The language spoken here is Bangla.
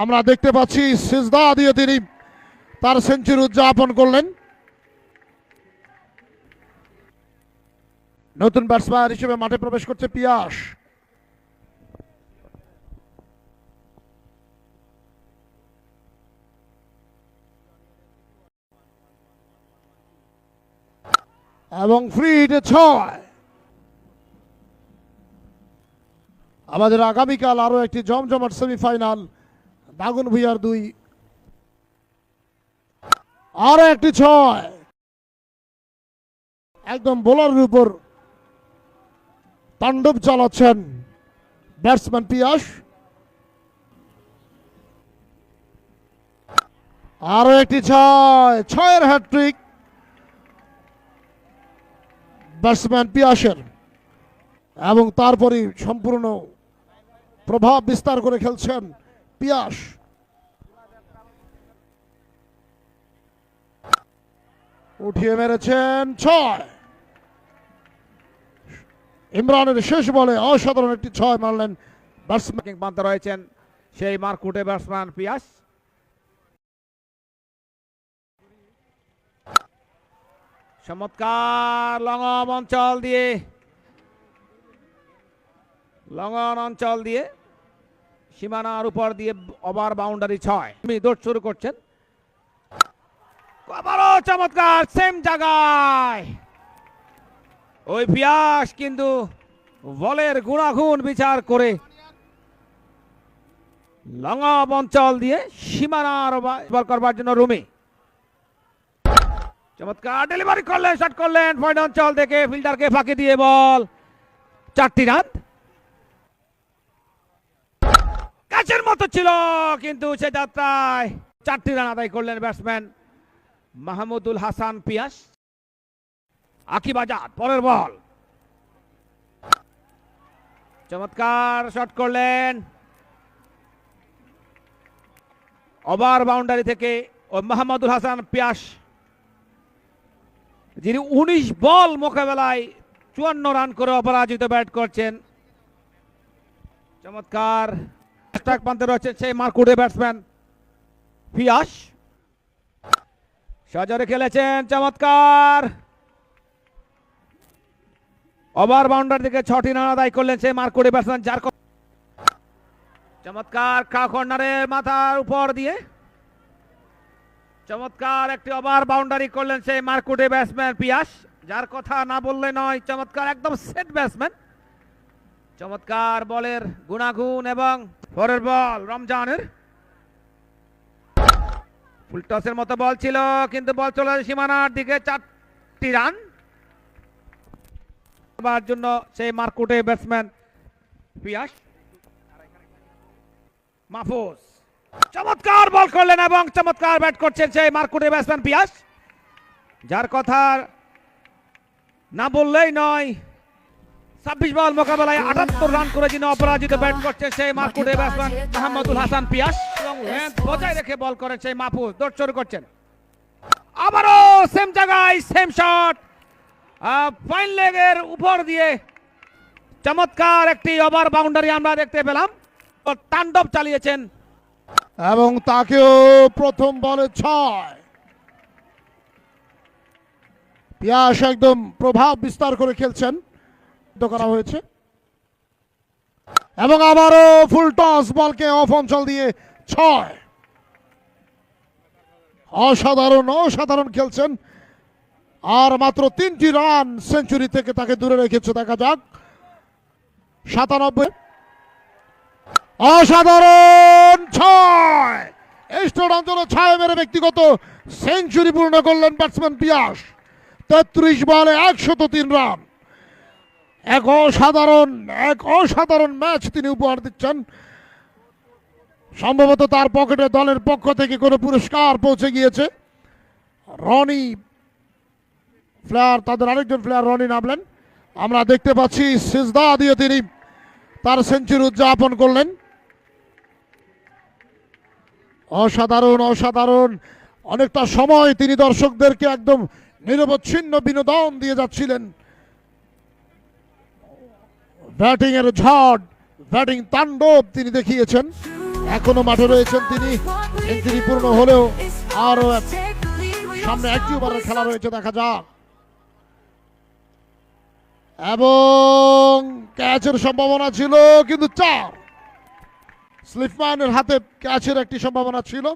আমরা দেখতে পাচ্ছি সিজদা দিয়ে তিনি তার সেঞ্চুরি উদযাপন করলেন। নতুন ব্যাটসম্যান হিসেবে মাঠে প্রবেশ করছে পিয়াস। এবং ফ্রি হিটে ছয়। আমাদের আগামীকাল আরও একটি জমজমাট সেমিফাইনাল দাগুন ভুইয়ার দুই। আরও একটি ছয়। একদম বোলারের উপর তাণ্ডব চালাচ্ছেন ব্যাটসম্যান পিয়াস। আরও একটি ছয়, ছয়ের হ্যাট্রিক ব্যাটসম্যান পিয়াসের। এবং তারপরই সম্পূর্ণ প্রভাব বিস্তার করে খেলছেন পিয়াস উঠিয়ে মেরেছেন ছয়। ইমরানের শেষ বলে অসাধারণ একটি ছয় মারলেন ব্যাটসম্যান ব্যাটিং রয়েছেন সেই মারকুটে ব্যাটসম্যান পিয়াস। চমৎকার লঙ্গম অঞ্চল দিয়ে। লঙ্গন অঞ্চল দিয়ে। সীমানার উপর দিয়ে ওভার বাউন্ডারি ছয়। তুমি দৌড় শুরু করছেন। আবারও চমৎকার সেম জায়গায়। ওই পিয়াস কিন্তু বলের গুণাগুণ বিচার করে লঙ্গব অঞ্চল দিয়ে সীমানার বার করবার জন্য রুমি। চমৎকার ডেলিভারি করলেন শট করলেন। পয়েন্ট অঞ্চল থেকে ফিল্ডারকে ফাঁকি দিয়ে বল। চারটি রান। কাছের মতো ছিল, কিন্তু সে যাত্রায় চারটি রান আদায় করলেন ব্যাটসম্যান মাহমুদুল হাসান পিয়াস। আকিব আজাদ, পরের বল। চমৎকার শট করলেন। ওভার বাউন্ডারি থেকে মাহমুদুল হাসান পিয়াস, যিনি উনিশ বল মোকাবেলায় চুয়ান্ন রান করে অপরাজিত ব্যাট করছেন। চমৎকার স্ট্রাইক পান্তে রয়েছেন সেই মারকুটে ব্যাটসম্যান পিয়াস সজরে খেলেছেন, চমৎকার। ওভার বাউন্ডারি থেকে ছটি রান আদায় করলেন সেই মারকুটে ব্যাটসম্যান যার চমৎকার কা কর্নারের মাথার উপর দিয়ে। চমৎকার একটি ওভার বাউন্ডারি করলেন সেই মারকুটে ব্যাটসম্যান পিয়াস যার কথা না বললে নয়, চমৎকার একদম সেট ব্যাটসম্যান চমৎকার বলের গুণাগুণ এবং পরের বল রমজানের। ফুল টসের মতো বল ছিল, কিন্তু বল চলে সীমানার দিকে, চারটি রান। জন্য সেই মারকুটে ব্যাটসম্যান পিয়াস মাহফুজ। চমৎকার বল করলেন এবং চমৎকার ব্যাট করছেন সেই মারকুটে ব্যাটসম্যান পিয়াস যার কথা না বললেই নয় ছাব্বিশ বল মোকাবেলায় আটাত্তর রান করে যিনি অপরাজিত ব্যাট করছে সেই মারকুটে ব্যাটসম্যান মোহাম্মদুল হাসান পিয়াস বজায় রেখে বল করেন সেই মাহফুজ। দৌড় করছেন। আবারও সেম জায়গায় সেম শট ফাইন লেগের উপর দিয়ে চমৎকার একটি ওভার বাউন্ডারি আমরা দেখতে পেলাম। তাণ্ডব চালিয়েছেন। এবং তাকেও প্রথম বলে ছয়। পিয়াস একদম প্রভাব বিস্তার করে খেলছেন। করা হয়েছে। এবং আবারও ফুল টস বলকে অফ অঞ্চল দিয়ে ছয়। অসাধারণ অসাধারণ খেলছেন। আর মাত্র তিনটি রান সেঞ্চুরি থেকে তাকে দূরে রেখেছে, দেখা যাক। সাতানব্বই। অসাধারণ ছয়। স্টোর অঞ্চলে ছয় মেরে ব্যক্তিগত সেঞ্চুরি পূর্ণ করলেন ব্যাটসম্যান পিয়াস। তেত্রিশ বলে একশত তিন রান। এক অসাধারণ এক অসাধারণ ম্যাচ তিনি উপহার দিচ্ছেন। সম্ভবত তার পকেটে দলের পক্ষ থেকে কোনো পুরস্কার পৌঁছে গিয়েছে। রনি প্লেয়ার তাদের আরেকজন প্লেয়ার রনি নামলেন। আমরা দেখতে পাচ্ছি সিজদা দিয়ে তিনি তার সেঞ্চুরি উদযাপন করলেন। অসাধারণ অসাধারণ। অনেকটা সময় তিনি দর্শকদেরকে একদম নিরবচ্ছিন্ন বিনোদন দিয়ে যাচ্ছিলেন। ব্যাটিং এর ঝড়, ব্যাটিং তাণ্ডব তিনি দেখিয়েছেন। এখনও মাঠে রয়েছেন তিনি। সেঞ্চুরি পূর্ণ হলেও আরও সামনে একটি ওভারের খেলা রয়েছে, দেখা যাক। এবং ক্যাচের সম্ভাবনা ছিল কিন্তু চার স্লিপম্যানের হাতে ক্যাচের একটি সম্ভাবনা ছিল।